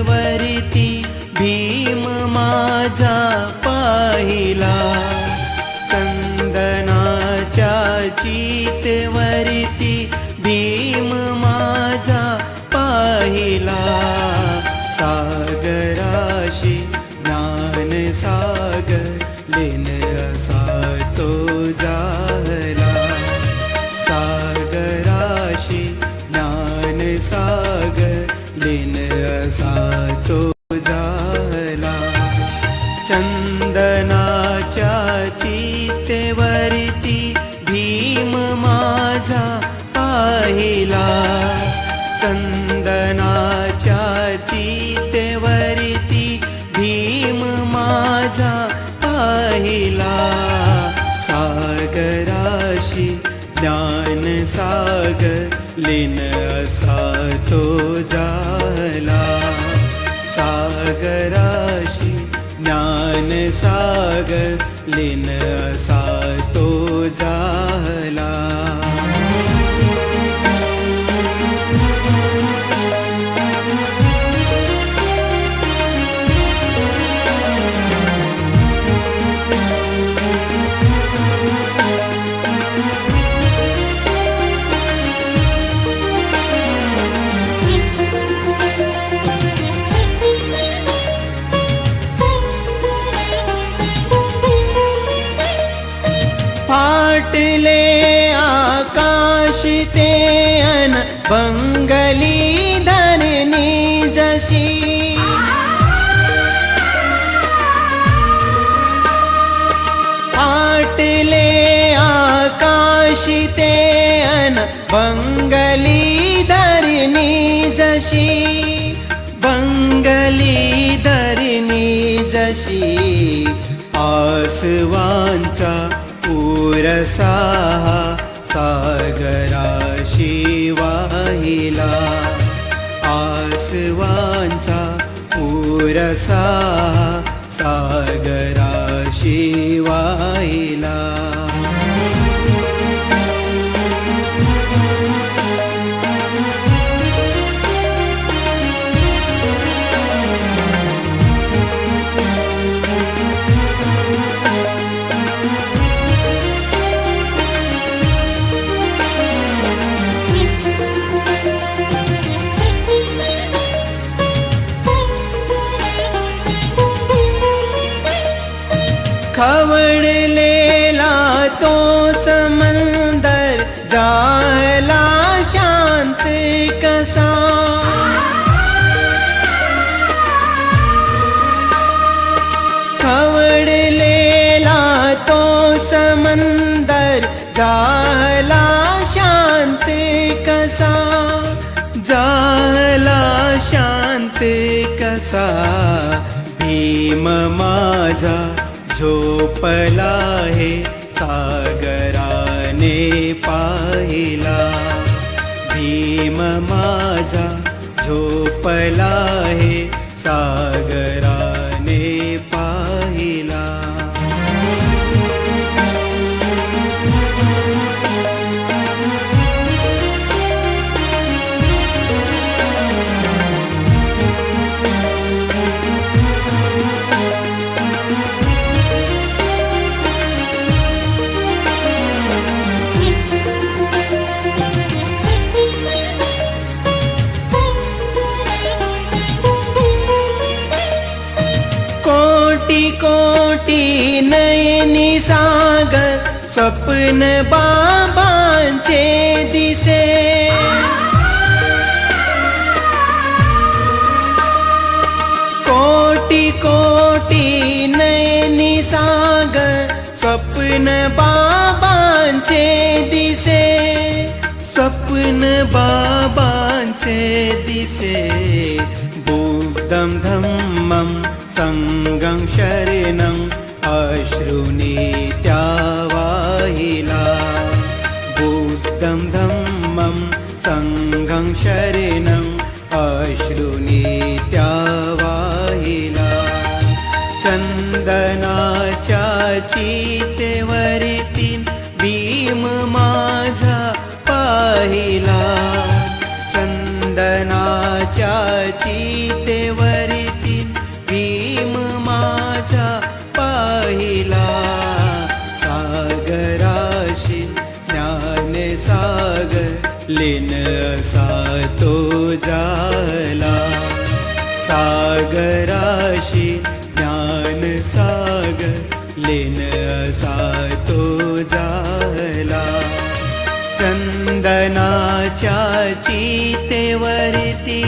वरती भीम माझा पाहिला. चंदनाच्या चितवरती भीम चंदनाच्या चितेवरती भीम माझा पाहिला. चंदनाच्या चितेवरती भीम माझा पाहिला. सागराशी ज्ञान सागर लीन असा तो जाला. सागराशी ज्ञान सागर lên xa uh, बाटले आकाशते अन बङ्गली धरणी जशी आटले आकाशिते अन बङ्गली धरणी जशी बंगली धरनी जशी आसवा रसा सागराशी वाहिला. आसवांचा पुरसा सागराशी वाहिला. खवडलेला तो समंदर जायला शांत कसा? खवडलेला तो समंदर जाला शांत कसा? जायला शांत कसा? भीम माझा झोपला हे सागराने पाहिला. भीम माझा झोपला हे सागरा कोटि नैनि सागर स्वप्न बाबा चे दिसे। स्वप्न बाबा चे दिसे। बुद्धम् धम्मम् सङ्गं शरणम् अश्रुनी त्यावाहिला बुद्धं धम्मं सङ्गं शरणम् अश्रुनी त्यावाहिला लीन जाला। राशि ज्ञान सागल लीन जाला। चन्दनाचीते चितेवरती